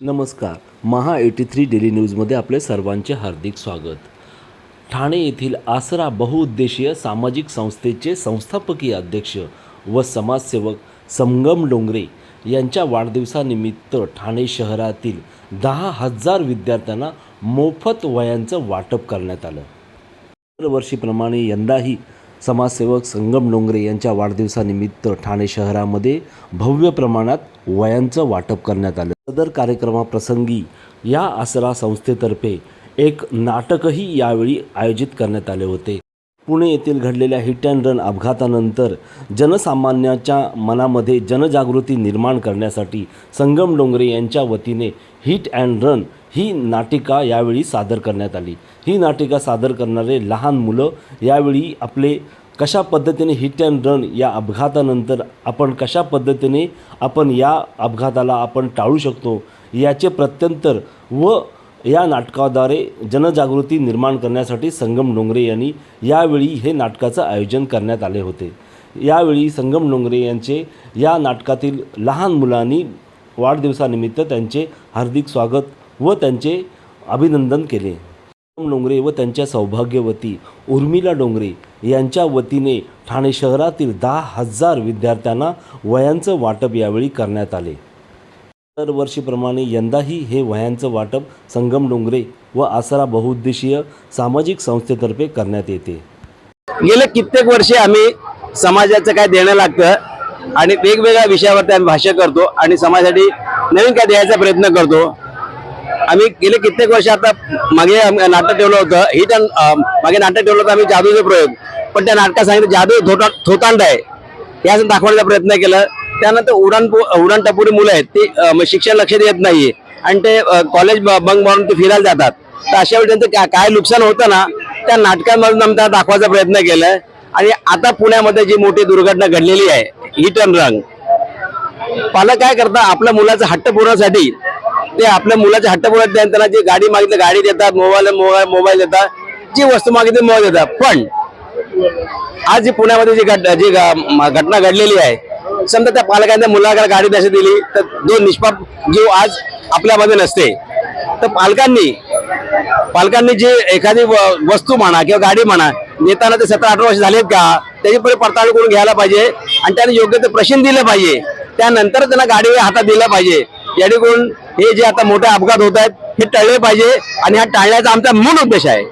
नमस्कार. महा eighty three daily न्यूजमध्ये आपले सर्वांचे हार्दिक स्वागत. ठाणे येथील आसरा बहुउद्देशीय सामाजिक संस्थेचे संस्थापकीय अध्यक्ष व समाजसेवक संगम डोंगरे यांच्या वाढदिवसानिमित्त ठाणे शहरातील दहा हजार विद्यार्थ्यांना मोफत वयांचं वाटप करण्यात आलं. दरवर्षीप्रमाणे यंदाही समाजसेवक संगम डोंगरे यांच्या वाढदिवसानिमित्त ठाणे शहरामध्ये भव्य प्रमाणात वयांचं वाटप करण्यात आलं. सदर कार्यक्रमाप्रसंगी या आसरा संस्थेतर्फे एक नाटकही यावेळी आयोजित करण्यात आले होते. पुणे येथील घडलेल्या हिट अँड रन अपघातानंतर जनसामान्याच्या मनामध्ये जनजागृती निर्माण करण्यासाठी संगम डोंगरे यांच्या वतीने हिट अँड रन ही नाटिका यावेळी सादर करण्यात आली. ही नाटिका सादर करणारे लहान मुलं यावेळी आपले कशा पद्धतीने हिट अँड रन या अपघातानंतर आपण कशा पद्धतीने आपण या अपघाताला आपण टाळू शकतो याचे प्रत्यंतर व या नाटकाद्वारे जनजागृती निर्माण करण्यासाठी संगम डोंगरे यांनी यावेळी हे नाटकाचं आयोजन करण्यात आले होते. यावेळी संगम डोंगरे यांचे या नाटकातील लहान मुलांनी वाढदिवसानिमित्त त्यांचे हार्दिक स्वागत व त्यांचे अभिनंदन केले. संगम डोंगरे व त्यांच्या सौभाग्यवती उर्मिला डोंगरे यांच्या वतीने ठाणे शहरातील दहा हजार विद्यार्थ्यांना वयांचं वाटप यावेळी करण्यात आले. दरवर्षीप्रमाणे यंदाही हे वयांचं वाटप संगम डोंगरे व आसरा बहुउद्देशीय सामाजिक संस्थेतर्फे करण्यात येते. गेले कित्येक वर्षे आम्ही समाजाचं काय देणं लागतं आणि वेगवेगळ्या विषयावरती आम्ही भाष्य करतो आणि समाजासाठी नवीन काय द्यायचा प्रयत्न करतो. आम्ही गेले कित्येक वर्ष आता मागे नाटक ठेवलं होतं. ही त्या मागे नाटक ठेवलं होतं आम्ही जादूचे प्रयोग. पण त्या नाटकात सांगितलं जादू थोटा थोतांड आहे. हे असं दाखवण्याचा प्रयत्न केला. त्यानंतर उडान उडान टपुरी मुलं आहेत. ती मग शिक्षण लक्ष देत नाही. आणि ते कॉलेज बंक मारून ते फिरायला जातात. तर अशा वेळी त्यांचं काय- काय नुकसान होतं ना त्या नाटकांमधून आम्ही दाखवायचा प्रयत्न केला. आणि आता पुण्यामध्ये जी मोठी दुर्घटना घडलेली आहे हिट अँड रंग पालक काय करता आपल्या मुलाचा हट्ट पुरवण्यासाठी ते आपल्या मुलाच्या हट्ट बोलत नाही त्यांना जी गाडी मागितली गाडी देतात मोबाईल मोबाईल मोबाईल देतात जी वस्तू मागितली मोबाईल देतात. पण आज जी पुण्यामध्ये जी घट जी घ- घटना घडलेली आहे समजा त्या पालकांच्या त्या मुलाला गाडी नशी दिली तर जो निष्पाप जीव आज आपल्यामध्ये नसते. तर पालकांनी पालकांनी जे एखादी व- वस्तू म्हणा किंवा गाडी म्हणा नेताना ते सतरा अठरा वर्ष झालेत का त्याची पुढे पडताळणी करून घ्यायला पाहिजे आणि त्याने योग्य ते प्रश्न दिलं पाहिजे. त्यानंतर त्यांना गाडी हातात दिलं पाहिजे. जेणेकरून हे जे आता मोठे अपघात होत आहेत हे टळले पाहिजे आणि हा टाळण्याचा आमचा मूळ उद्देश आहे.